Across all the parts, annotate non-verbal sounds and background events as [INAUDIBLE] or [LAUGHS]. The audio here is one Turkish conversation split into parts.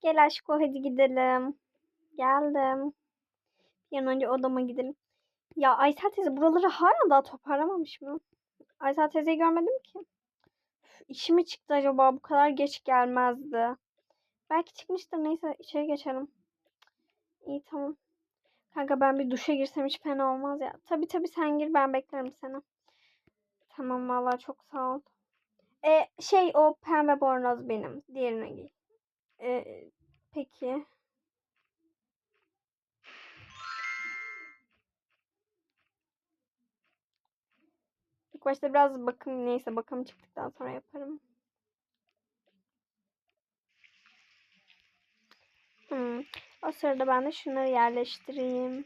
Gel aşko hadi gidelim. Geldim. Bir an önce odama gidelim. Ya Aysel teyze buraları hala daha toparlamamış mı? Aysel teyzeyi görmedim ki. Üf, işi mi çıktı acaba? Bu kadar geç gelmezdi. Belki çıkmıştır. Neyse içeri geçelim. İyi tamam. Kanka ben bir duşa girsem hiç fena olmaz ya. Tabii tabii sen gir ben beklerim seni. Tamam vallahi çok sağ ol. E, şey o pembe bornoz benim. Diğerine giy. E, peki. İlk başta biraz bakım neyse bakım çıktıktan sonra yaparım. Hmm. O sırada ben de şunları yerleştireyim.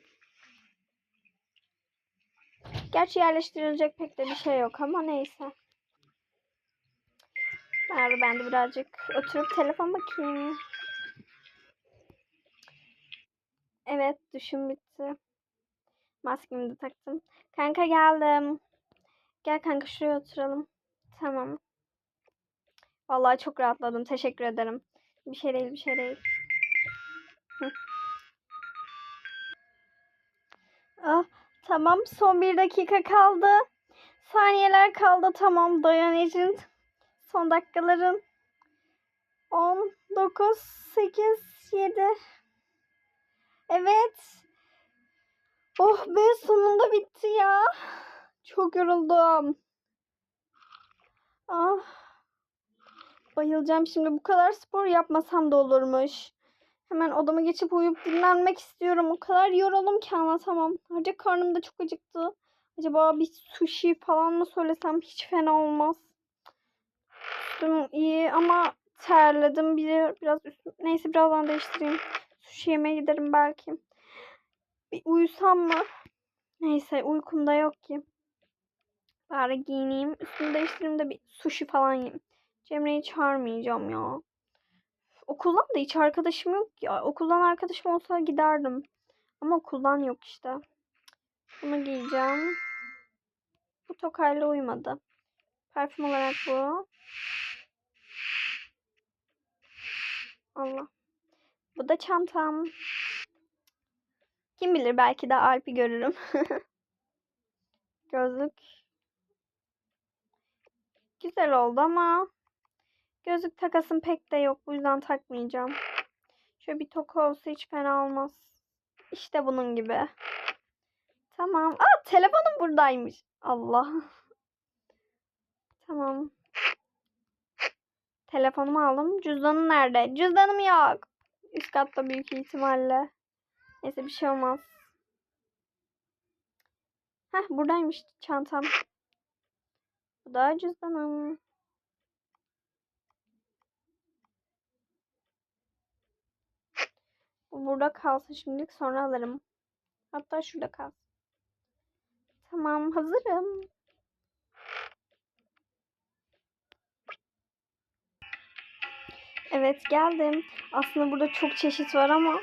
Gerçi yerleştirilecek pek de bir şey yok ama neyse. Bari ben de birazcık oturup telefon bakayım. Evet düşüm bitti. Maskemi de taktım. Kanka geldim. Gel kanka şuraya oturalım. Tamam. Vallahi çok rahatladım. Teşekkür ederim. Bir şey değil bir şey değil. Ah, tamam son bir dakika kaldı. Saniyeler kaldı. Tamam dayan Ecin. Son dakikaların. 10, 9, 8, 7. Evet. Oh be sonunda bitti ya. Çok yoruldum. Ah. Bayılacağım şimdi. Bu kadar spor yapmasam da olurmuş. Hemen odama geçip uyuyup dinlenmek istiyorum. O kadar yoruldum ki anlatamam. Ayrıca karnım da çok acıktı. Acaba bir sushi falan mı söylesem hiç fena olmaz. Üstüm iyi ama terledim. Bir, biraz üstüm... Neyse birazdan değiştireyim. Sushi yemeye giderim belki. Bir uyusam mı? Neyse uykum da yok ki. Bari giyineyim. Üstümü değiştireyim de bir sushi falan yiyeyim. Cemre'yi çağırmayacağım ya. Okuldan da hiç arkadaşım yok ya. Okuldan arkadaşım olsa giderdim. Ama okuldan yok işte. Bunu giyeceğim. Bu tokayla uymadı. Parfüm olarak bu. Allah. Bu da çantam. Kim bilir belki de Alp'i görürüm. [LAUGHS] Gözlük. Güzel oldu ama gözlük takasım pek de yok. Bu yüzden takmayacağım. Şöyle bir toka olsa hiç fena olmaz. İşte bunun gibi. Tamam. Aa telefonum buradaymış. Allah. [LAUGHS] Tamam. Telefonumu aldım. Cüzdanım nerede? Cüzdanım yok. Üst katta büyük ihtimalle. Neyse bir şey olmaz. Heh buradaymış çantam. Bu da cüzdanım. Bu burada kalsın şimdilik sonra alırım. Hatta şurada kalsın. Tamam hazırım. Evet geldim. Aslında burada çok çeşit var ama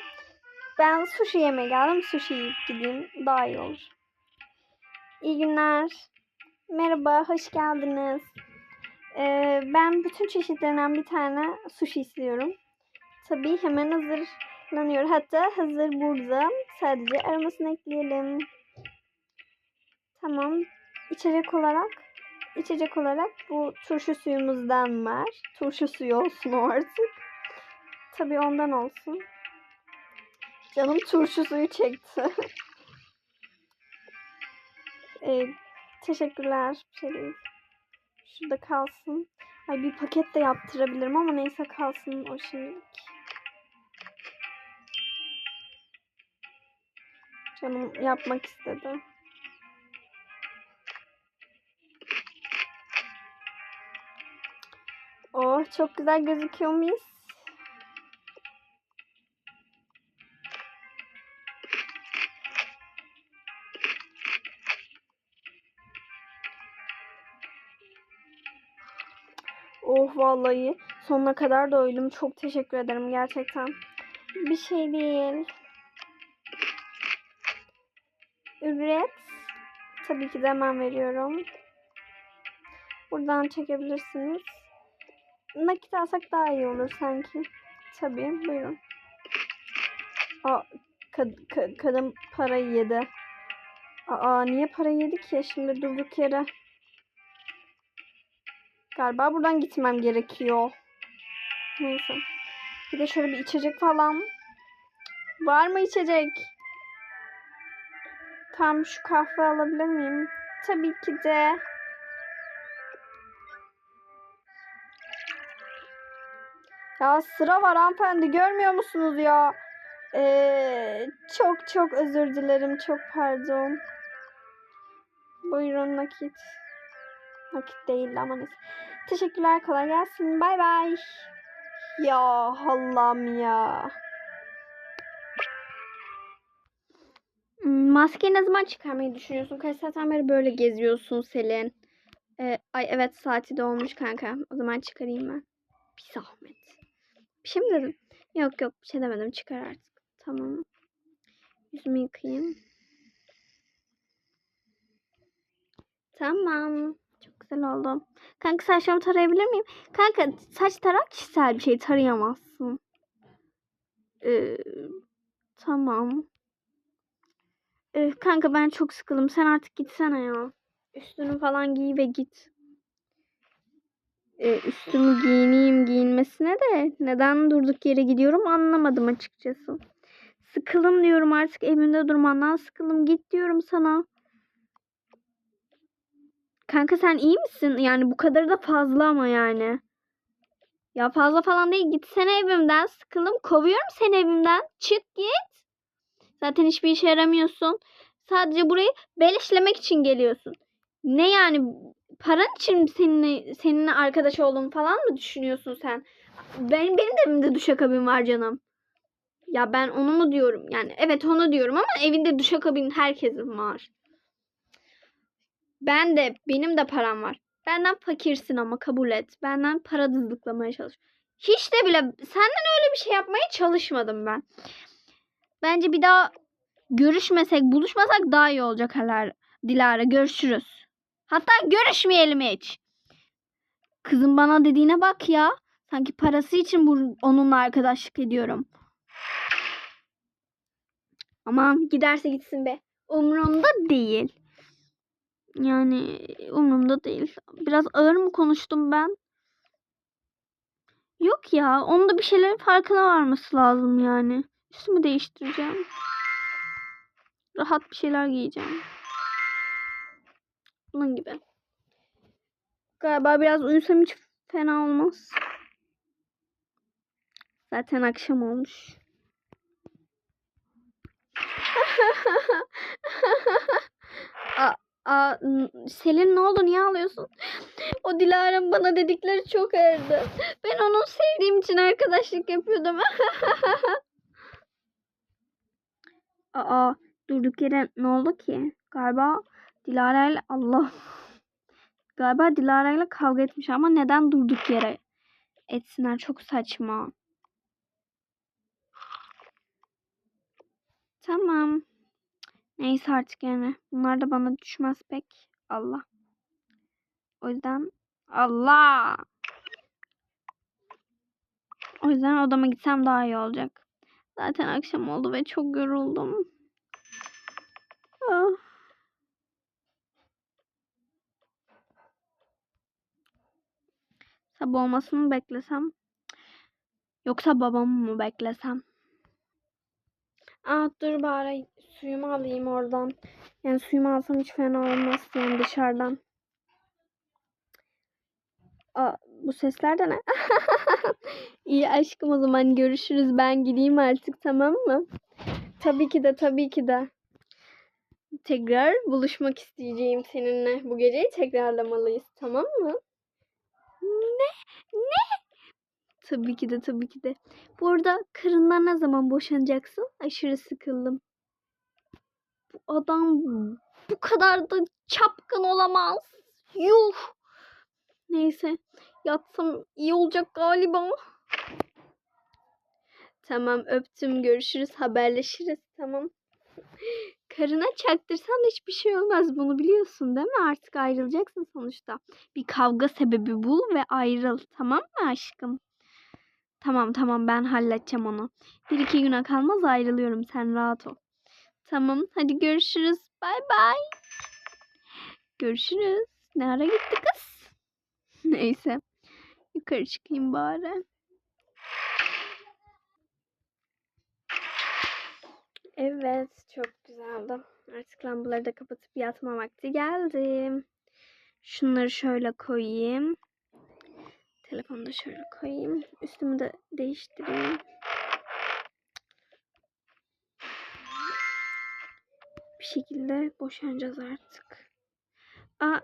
ben sushi yemeye geldim. Sushi yiyip gideyim. Daha iyi olur. İyi günler. Merhaba, hoş geldiniz. Ee, ben bütün çeşitlerinden bir tane sushi istiyorum. Tabii hemen hazırlanıyor. Hatta hazır burada. Sadece aromasını ekleyelim. Tamam. İçecek olarak içecek olarak bu turşu suyumuzdan var. Turşu suyu olsun artık. Tabii ondan olsun. Canım turşu suyu çekti. [LAUGHS] ee, teşekkürler. Şey değil. Şurada kalsın. Ay bir paket de yaptırabilirim ama neyse kalsın o şimdilik. Canım yapmak istedi. Oh çok güzel gözüküyor muyuz? Oh vallahi sonuna kadar doydum. Çok teşekkür ederim gerçekten. Bir şey değil. Üret. Tabii ki de hemen veriyorum. Buradan çekebilirsiniz. Nakit alsak daha iyi olur sanki. Tabii buyurun. Aa, kad- ka- kadın parayı yedi. Aa niye para yedi ki şimdi durduk yere? Galiba buradan gitmem gerekiyor. Neyse. Bir de şöyle bir içecek falan. Var mı içecek? Tam şu kahve alabilir miyim? Tabii ki de. Ya sıra var hanımefendi görmüyor musunuz ya? Ee, çok çok özür dilerim. Çok pardon. Buyurun nakit. Nakit değil ama neyse. Teşekkürler kolay gelsin. Bay bay. Ya Allah'ım ya. Maskeyi ne zaman çıkarmayı düşünüyorsun? Kaç saatten beri böyle geziyorsun Selin? Ee, ay evet saati de olmuş kanka. O zaman çıkarayım ben. Bir zahmet. Bir şey mi dedim? Yok yok bir şey demedim. Çıkar artık. Tamam. Yüzümü yıkayayım. Tamam. Çok güzel oldu. Kanka saçlarımı tarayabilir miyim? Kanka saç tarak kişisel bir şey tarayamazsın. Ee, tamam. Ee, kanka ben çok sıkıldım. Sen artık gitsene ya. Üstünü falan giy ve git. Ee, üstümü giyineyim giyinmesine de neden durduk yere gidiyorum anlamadım açıkçası. Sıkıldım diyorum artık evimde durmandan sıkıldım. Git diyorum sana. Kanka sen iyi misin? Yani bu kadar da fazla ama yani. Ya fazla falan değil. Gitsene evimden. Sıkıldım. Kovuyorum seni evimden. Çık git. Zaten hiçbir işe yaramıyorsun. Sadece burayı beleşlemek için geliyorsun. Ne yani paran için seninle, seninle arkadaş olduğumu falan mı düşünüyorsun sen? Benim, benim de evimde duşakabin var canım. Ya ben onu mu diyorum? Yani evet onu diyorum ama evinde duşakabin herkesin var. Ben de benim de param var. Benden fakirsin ama kabul et. Benden para dızlıklamaya çalış. Hiç de bile senden öyle bir şey yapmaya çalışmadım ben. Bence bir daha görüşmesek, buluşmasak daha iyi olacak Halar. Dilara görüşürüz. Hatta görüşmeyelim hiç. Kızım bana dediğine bak ya. Sanki parası için bu, onunla arkadaşlık ediyorum. Aman giderse gitsin be. Umurumda değil. Yani umurumda değil. Biraz ağır mı konuştum ben? Yok ya. Onun da bir şeylerin farkına varması lazım yani. Üstümü değiştireceğim. Rahat bir şeyler giyeceğim. Bunun gibi. Galiba biraz uyusam hiç fena olmaz. Zaten akşam olmuş. [LAUGHS] Aa, n- Selin ne oldu? Niye ağlıyorsun? O Dilara'nın bana dedikleri çok ağırdı. Ben onu sevdiğim için arkadaşlık yapıyordum. [LAUGHS] Aa, durduk yere ne oldu ki? Galiba Dilara ile Allah. Galiba Dilara ile kavga etmiş ama neden durduk yere etsinler? Çok saçma. Tamam. Neyse artık yani. Bunlar da bana düşmez pek. Allah. O yüzden Allah. O yüzden odama gitsem daha iyi olacak. Zaten akşam oldu ve çok yoruldum. Ah. Sabah olmasını beklesem? Yoksa babamı mı beklesem? Ah dur bari suyumu alayım oradan. Yani suyumu alsam hiç fena olmaz yani dışarıdan. Aa, bu sesler de ne? [LAUGHS] İyi aşkım o zaman görüşürüz. Ben gideyim artık tamam mı? Tabii ki de tabii ki de. Tekrar buluşmak isteyeceğim seninle. Bu geceyi tekrarlamalıyız tamam mı? Ne? Ne? Tabii ki de tabii ki de. Bu arada karından ne zaman boşanacaksın? Aşırı sıkıldım. Bu adam bu kadar da çapkın olamaz. Yuh. Neyse yatsam iyi olacak galiba. Tamam öptüm görüşürüz haberleşiriz tamam. Karına çaktırsan da hiçbir şey olmaz bunu biliyorsun değil mi? Artık ayrılacaksın sonuçta. Bir kavga sebebi bul ve ayrıl tamam mı aşkım? Tamam tamam ben halledeceğim onu. Bir iki güne kalmaz ayrılıyorum sen rahat ol. Tamam hadi görüşürüz. Bay bay. Görüşürüz. Ne ara gitti kız? [LAUGHS] Neyse. Yukarı çıkayım bari. Evet çok güzeldi. Artık lambaları da kapatıp yatma vakti geldi. Şunları şöyle koyayım. Telefonu da şöyle koyayım. Üstümü de değiştireyim. Bir şekilde boşanacağız artık. Aa,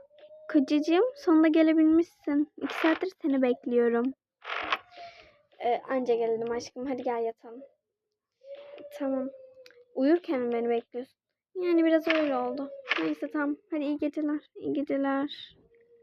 kocacığım sonunda gelebilmişsin. İki saattir seni bekliyorum. Ee, anca geldim aşkım. Hadi gel yatalım. Tamam. Uyurken beni bekliyorsun? Yani biraz öyle oldu. Neyse tamam. Hadi iyi geceler. İyi geceler.